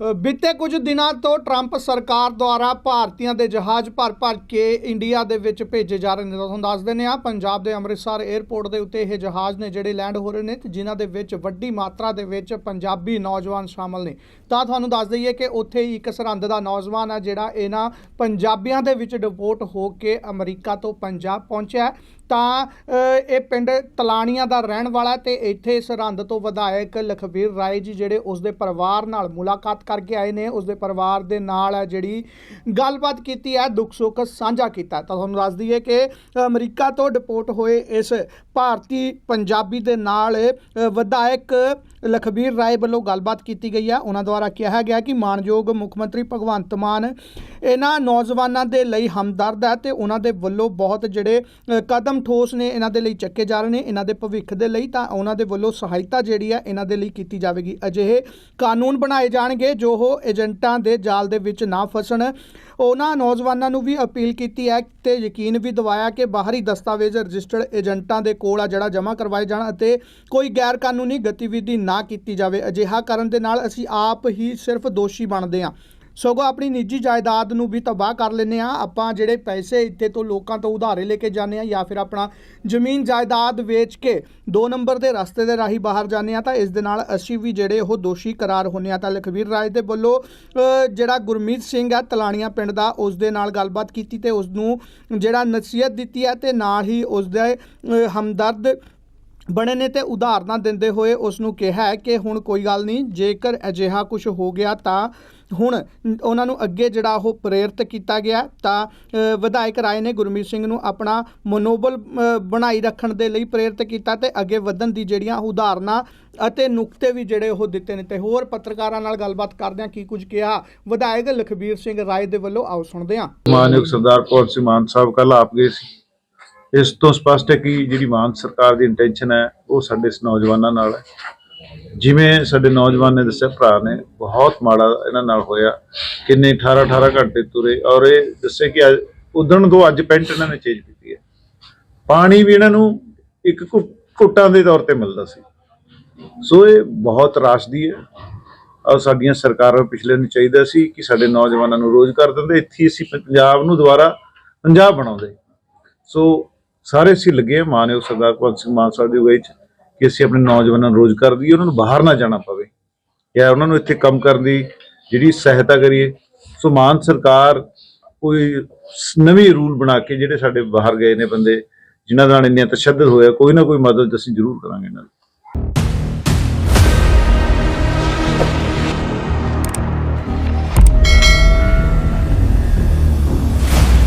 ਬੀਤੇ ਕੁਝ ਦਿਨਾਂ ਤੋਂ ਟਰੰਪ ਸਰਕਾਰ ਦੁਆਰਾ ਭਾਰਤੀਆਂ ਦੇ ਜਹਾਜ਼ ਭਰ-ਭਰ ਕੇ ਇੰਡੀਆ ਦੇ ਵਿੱਚ ਭੇਜੇ ਜਾ ਰਹੇ ਨੇ। ਤੁਹਾਨੂੰ ਦੱਸ ਦਿੰਦੇ ਆ ਪੰਜਾਬ ਦੇ ਅੰਮ੍ਰਿਤਸਰ 에ਅਰਪੋਰਟ ਦੇ ਉੱਤੇ ਇਹ ਜਹਾਜ਼ ਨੇ ਜਿਹੜੇ ਲੈਂਡ ਹੋ ਰਹੇ ਨੇ ਤੇ ਜਿਨ੍ਹਾਂ ਦੇ ਵਿੱਚ ਵੱਡੀ ਮਾਤਰਾ ਦੇ ਵਿੱਚ ਪੰਜਾਬੀ ਨੌਜਵਾਨ ਸ਼ਾਮਲ ਨੇ। ਤਾਂ ਤੁਹਾਨੂੰ ਦੱਸ ਦਈਏ ਕਿ ਉੱਥੇ ਹੀ ਇੱਕ ਸਰਹੰਦ ਦਾ ਨੌਜਵਾਨ ਆ ਜਿਹੜਾ ਇਹਨਾਂ ਪੰਜਾਬੀਆਂ ਦੇ ਵਿੱਚ ਡਿਪੋਰਟ ਹੋ ਕੇ ਅਮਰੀਕਾ ਤੋਂ ਪੰਜਾਬ ਪਹੁੰਚਿਆ ਤਾਂ ਇਹ ਪਿੰਡ ਤਲਾਣੀਆਂ ਦਾ ਰਹਿਣ ਵਾਲਾ ਹੈ ਤੇ ਇੱਥੇ ਸਰਹੰਦ ਤੋਂ ਵਿਧਾਇਕ ਲਖਵੀਰ ਰਾਏ ਜੀ ਜਿਹੜੇ ਉਸ ਦੇ ਪਰਿਵਾਰ ਨਾਲ ਮੁਲਾਕਾਤ ਕਰਕੇ ਆਏ ਨੇ ਉਸ ਦੇ ਪਰਿਵਾਰ ਦੇ ਨਾਲ ਹੈ ਜਿਹੜੀ ਗੱਲਬਾਤ ਕੀਤੀ ਹੈ, ਦੁੱਖ ਸੁੱਖ ਸਾਂਝਾ ਕੀਤਾ ਤਾਂ ਤੁਹਾਨੂੰ ਦੱਸ ਦਈਏ ਕਿ ਅਮਰੀਕਾ ਤੋਂ ਡਿਪੋਰਟ ਹੋਏ ਇਸ ਭਾਰਤੀ ਪੰਜਾਬੀ ਦੇ ਨਾਲ ਵਿਧਾਇਕ ਲਖਬੀਰ ਰਾਏ ਵੱਲੋਂ ਗੱਲਬਾਤ ਕੀਤੀ ਗਈ ਹੈ। ਉਹਨਾਂ ਦੁਆਰਾ ਕਿਹਾ ਗਿਆ ਕਿ ਮਾਨਯੋਗ ਮੁੱਖ ਮੰਤਰੀ ਭਗਵੰਤ ਮਾਨ ਇਹਨਾਂ ਨੌਜਵਾਨਾਂ ਦੇ ਲਈ ਹਮਦਰਦ ਹੈ ਤੇ ਉਹਨਾਂ ਦੇ ਵੱਲੋਂ ਬਹੁਤ ਜਿਹੜੇ ਕਦਮ ਠੋਸ ਨੇ ਇਹਨਾਂ ਦੇ ਲਈ ਚੱਕੇ ਜਾ ਰਹੇ ਨੇ। ਇਹਨਾਂ ਦੇ ਭਵਿੱਖ ਦੇ ਲਈ ਤਾਂ ਉਹਨਾਂ ਦੇ ਵੱਲੋਂ ਸਹਾਇਤਾ ਜਿਹੜੀ ਹੈ ਇਹਨਾਂ ਦੇ ਲਈ ਕੀਤੀ ਜਾਵੇਗੀ। ਅਜਿਹੇ ਕਾਨੂੰਨ ਬਣਾਏ ਜਾਣਗੇ ਜੋ ਉਹ ਏਜੰਟਾਂ ਦੇ ਜਾਲ ਦੇ ਵਿੱਚ ਨਾ ਫਸਣ। ਉਹਨਾਂ ਨੌਜਵਾਨਾਂ ਨੂੰ ਵੀ ਅਪੀਲ ਕੀਤੀ ਹੈ ਤੇ ਯਕੀਨ ਵੀ ਦਿਵਾਇਆ ਕਿ ਬਾਹਰੀ ਦਸਤਾਵੇਜ਼ ਰਜਿਸਟਰਡ ਏਜੰਟਾਂ ਦੇ ਕੋਲ ਆ ਜਿਹੜਾ ਜਮ੍ਹਾਂ ਕਰਵਾਏ ਜਾਣ ਅਤੇ ਕੋਈ ਗੈਰ ਕਾਨੂੰਨੀ ਗਤੀਵਿਧੀ ਨਾ ਕੀਤੀ ਜਾਵੇ। ਅਜਿਹਾ ਕਰਨ ਦੇ ਨਾਲ ਅਸੀਂ ਆਪ ਹੀ ਸਿਰਫ ਦੋਸ਼ੀ ਬਣਦੇ ਹਾਂ। ਸਗੋਂ ਆਪਣੀ ਨਿੱਜੀ ਜਾਇਦਾਦ ਨੂੰ ਵੀ ਤਬਾਹ ਕਰ ਲੈਂਦੇ ਆ ਆਪਾਂ ਜਿਹੜੇ ਪੈਸੇ ਇੱਥੇ ਤੋਂ ਲੋਕਾਂ ਤੋਂ ਉਧਾਰੇ ਲੈ ਕੇ ਜਾਂਦੇ ਆ ਜਾਂ ਫਿਰ ਆਪਣਾ ਜ਼ਮੀਨ ਜਾਇਦਾਦ ਵੇਚ ਕੇ ਦੋ ਨੰਬਰ ਦੇ ਰਸਤੇ ਦੇ ਰਾਹੀਂ ਬਾਹਰ ਜਾਂਦੇ ਆ ਤਾਂ ਇਸ ਦੇ ਨਾਲ ਅਸੀਂ ਵੀ ਜਿਹੜੇ ਉਹ ਦੋਸ਼ੀ ਕਰਾਰ ਹੁੰਨੇ ਆ ਤਾਂ ਲਖਵੀਰ ਰਾਜ ਦੇ ਵੱਲੋਂ ਜਿਹੜਾ ਗੁਰਮੀਤ ਸਿੰਘ ਆ ਤਲਾਣੀਆਂ ਪਿੰਡ ਦਾ, ਉਸ ਦੇ ਨਾਲ ਗੱਲਬਾਤ ਕੀਤੀ ਤੇ ਉਸ ਨੂੰ ਜਿਹੜਾ ਨਸੀਹਤ ਦਿੱਤੀ ਹੈ ਤੇ ਨਾਲ ਹੀ ਉਸ ਦੇ ਹਮਦਰਦ ਬਣੇ ਨੇ ਤੇ ਉਦਾਹਰਨਾਂ ਦਿੰਦੇ ਹੋਏ ਉਸ ਨੂੰ ਕਿਹਾ ਹੈ ਕਿ ਹੁਣ ਕੋਈ ਗੱਲ ਨਹੀਂ, ਜੇਕਰ ਅਜਿਹਾ ਕੁਝ ਹੋ ਗਿਆ ਤਾਂ ਹੁਣ ਉਹਨਾਂ ਨੂੰ ਅੱਗੇ ਜਿਹੜਾ ਉਹ ਪ੍ਰੇਰਿਤ ਕੀਤਾ ਗਿਆ ਤਾਂ ਵਿਧਾਇਕ ਰਾਏ ਨੇ ਗੁਰਮੀਤ ਸਿੰਘ ਨੂੰ ਆਪਣਾ ਮਨੋਬਲ ਬਣਾਈ ਰੱਖਣ ਦੇ ਲਈ ਪ੍ਰੇਰਿਤ ਕੀਤਾ ਤੇ ਅੱਗੇ ਵਧਣ ਦੀ ਜਿਹੜੀਆਂ ਉਦਾਹਰਨਾਂ ਅਤੇ ਨੁਕਤੇ ਵੀ ਜਿਹੜੇ ਉਹ ਦਿੱਤੇ ਨੇ। ਤੇ ਹੋਰ ਪੱਤਰਕਾਰਾਂ ਨਾਲ ਗੱਲਬਾਤ ਕਰਦਿਆਂ ਕੀ ਕੁਝ ਕਿਹਾ, ਵਿਧਾਇਕ ਲਖਬੀਰ ਸਿੰਘ ਰਾਏ ਦੇ ਵੱਲੋਂ ਆਓ ਸੁਣਦੇ ਹਾਂ। ਮਾਨਯੋਗ ਸਰਦਾਰ ਭਗਵੰਤ ਸਿੰਘ ਮਾਨ ਸਾਹਿਬ ਕੱਲ ਆਪ ਗਏ ਸੀ। ਇਸ ਤੋਂ ਸਪਸ਼ਟ ਹੈ ਕਿ ਜਿਹੜੀ ਮਾਨ ਸਰਕਾਰ ਦੀ ਇੰਟੈਂਸ਼ਨ ਹੈ, ਉਹ ਸਾਡੇ ਇਸ ਨੌਜਵਾਨਾਂ ਨਾਲ ਹੈ। ਜਿਵੇਂ ਸਾਡੇ ਨੌਜਵਾਨ ਨੇ ਦੱਸਿਆ, ਭਰਾ ਨੇ ਬਹੁਤ ਮਾੜਾ ਇਹਨਾਂ ਨਾਲ ਹੋਇਆ, ਕਿੰਨੇ 18 18 ਘੰਟੇ ਤੁਰੇ ਔਰ ਇਹ ਦੱਸੇ ਕਿ ਅੱਜ- ਉਦਣ ਤੋਂ ਅੱਜ ਪੈਂਟ ਇਹਨਾਂ ਨੇ ਚੇਂਜ ਕੀਤੀ ਹੈ। ਪਾਣੀ ਵੀ ਇਹਨਾਂ ਨੂੰ ਇੱਕ ਘੁੱਟਾਂ ਦੇ ਤੌਰ ਤੇ ਮਿਲਦਾ ਸੀ। ਸੋ ਇਹ ਬਹੁਤ ਰਾਸ਼ਦੀ ਹੈ ਔਰ ਸਾਡੀਆਂ ਸਰਕਾਰਾਂ ਪਿਛਲੇ ਨੂੰ ਚਾਹੀਦਾ ਸੀ ਕਿ ਸਾਡੇ ਨੌਜਵਾਨਾਂ ਨੂੰ ਰੋਜ਼ਗਾਰ ਦਿੰਦੇ, ਇੱਥੇ ਅਸੀਂ ਪੰਜਾਬ ਨੂੰ ਦੁਬਾਰਾ ਪੰਜਾਬ ਬਣਾਉਂਦੇ। ਸੋ ਸਾਰੇ ਅਸੀਂ ਲੱਗੇ ਹਾਂ ਮਾਨਯੋਗ ਸਰਦਾਰ ਭਗਵੰਤ ਸਿੰਘ ਮਾਨ ਸਾਹਿਬ ਦੀ ਅਗਵਾਈ 'ਚ ਕਿ ਅਸੀਂ ਆਪਣੇ ਨੌਜਵਾਨਾਂ ਨੂੰ ਰੋਜ਼ਗਾਰ ਦਈਏ ਉਹਨਾਂ ਨੂੰ ਬਾਹਰ ਨਾ ਜਾਣਾ ਪਵੇ ਜਾਂ ਉਹਨਾਂ ਨੂੰ ਇੱਥੇ ਕੰਮ ਕਰਨ ਦੀ ਜਿਹੜੀ ਸਹਾਇਤਾ ਕਰੀਏ। ਸੋ ਮਾਨ ਸਰਕਾਰ ਕੋਈ ਨਵੇਂ ਰੂਲ ਬਣਾ ਕੇ ਜਿਹੜੇ ਸਾਡੇ ਬਾਹਰ ਗਏ ਨੇ ਬੰਦੇ, ਜਿਨ੍ਹਾਂ ਨਾਲ ਇੰਨੀਆਂ ਤਸ਼ੱਦਦ ਹੋਇਆ, ਕੋਈ ਨਾ ਕੋਈ ਮਦਦ ਅਸੀਂ ਜ਼ਰੂਰ ਕਰਾਂਗੇ ਇਹਨਾਂ ਦੀ।